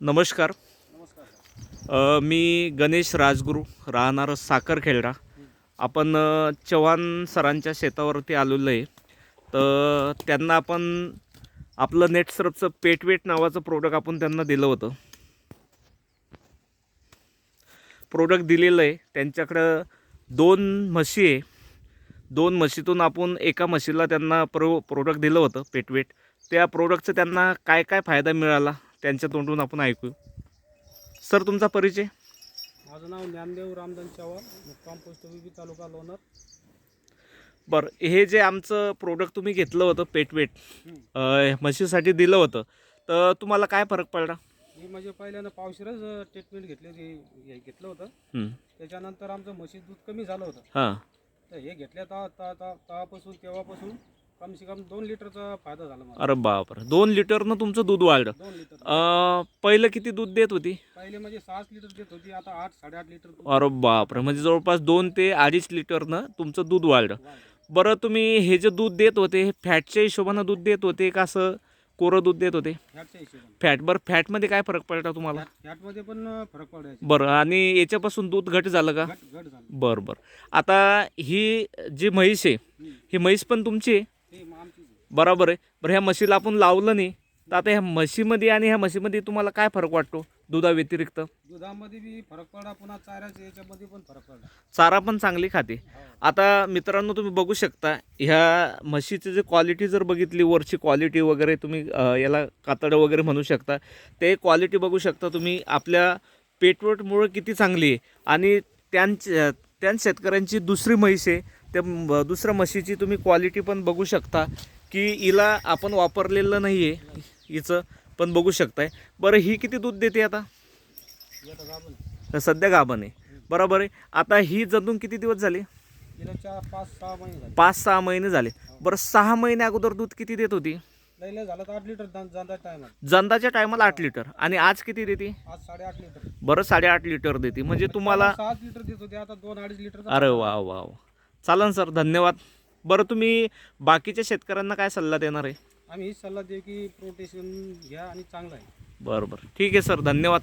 नमस्कार. नमस्कार. मी गणेश राजगुरू राहणार साखरखेडा आपण चव्हाण सरांच्या शेतावरती आलेलो आहे. तर त्यांना आपण आपलं नेट सरपचं पेटवेट नावाचं प्रोडक्ट आपण त्यांना दिलं होतं. प्रोडक्ट दिलेलं आहे. त्यांच्याकडं दोन म्हशी आहे. दोन म्हशीतून आपण एका म्हशीला त्यांना प्रो प्रोडक्ट दिलं होतं पेटवेट. त्या प्रोडक्टचं त्यांना काय काय फायदा मिळाला? त्यांच्या तोंडून आपण ऐकू. सर तुमचा परिचय? माझं नाव ज्ञानदेव रामदान चव्हाण मुक्काम पोस्ट बीबी तालुका लोणार. बरं हे जे आमचं प्रोडक्ट तुम्ही घेतलं होतं पेटवेट म्हशीसाठी दिलं होतं तर तुम्हाला काय फरक पडला? मी म्हणजे पहिल्यानं पावशीरच ट्रीटमेंट घेतली होती हे घेतलं होतं. त्याच्यानंतर आमचं म्हशी दूध कमी झालं होतं. हां. तर हे घेतल्या तेव्हा तेव्हा- तेव्हा- तेव्हापासून तेव्हापासून कम से कम दोन लिटरचा फायदा झाला मला. अरे बापरे दोन लिटरनं तुमचं दूध वाढलं. दोन लिटर. अ, पहिलं किती दूध देत होती? पहिले म्हणजे सहाच लिटर देत होती आता आठ साडेआठ लिटर दूध. अरे बापरे म्हणजे जवळपास दोन ते अडीच लिटरनं तुमचं दूध वाढलं. वाढलं. बरं तुम्ही हे जे दूध देत होते हे फॅटच्या हिशोबानं दूध देत होते का असं कोरं दूध देत होते? फॅटच्या हिशोबाने. फॅट बरं फॅटमध्ये काय फरक पडला तुम्हाला? फॅट फॅटमध्ये पण फरक पडायचा. बरं आणि याच्यापासून दूध घट झालं का? घट घट झालं. बरं बरं. आता ही जी म्हैस आहे हं. ही म्हैस पण तुमची आहे? बरोबर आहे. बरं ह्या म्हशीला आपण लावलं नाही. तर आता ह्या म्हशीमध्ये आणि ह्या म्हशीमध्ये तुम्हाला काय फरक वाटतो दुधा व्यतिरिक्त दुधामध्ये बी फरक पडला पुन्हा चाऱ्याच्या याच्यामध्ये पण फरक पडला. चारा पण चांगली खाते. आता मित्रांनो तुम्ही बघू शकता ह्या म्हशीची जी क्वालिटी जर बघितली वरची क्वालिटी वगैरे तुम्ही अ, याला कातडं वगैरे म्हणू शकता ते क्वालिटी बघू शकता तुम्ही. आपल्या पेटवटमुळं किती चांगली आहे. आणि त्यांच्या त्या शेतकऱ्यांची दुसरी म्हैस आहे त्या म- दुसऱ्या म्हशीची तुम्ही क्वालिटी पण बघू शकता. की हिला आपण वापरलेलं नाही आहे हिचं पण बघू शकताय. बरं ही किती दूध देते आता? सध्या गाभण आहे. बरोबर आहे. आता ही जतून किती दिवस झाले? पाच सहा महिने झाले. बरं सहा महिने अगोदर दूध किती देत होती? जंदाच्या टायमाला. आठ लिटर. आणि आज किती देते? बरं साडेआठ लिटर देते. म्हणजे तुम्हाला सहा लिटर देत होते. आता दोन अडीच लिटर अरे वा वा वा. चालन सर. धन्यवाद. बरं तुम्ही बाकीच्या शेतकऱ्यांना काय सल्ला देणार आहे? आम्ही हीच सल्ला देऊ की प्रोटेशन घ्या आणि चांगलं आहे. बरं बरं. ठीक आहे सर. धन्यवाद.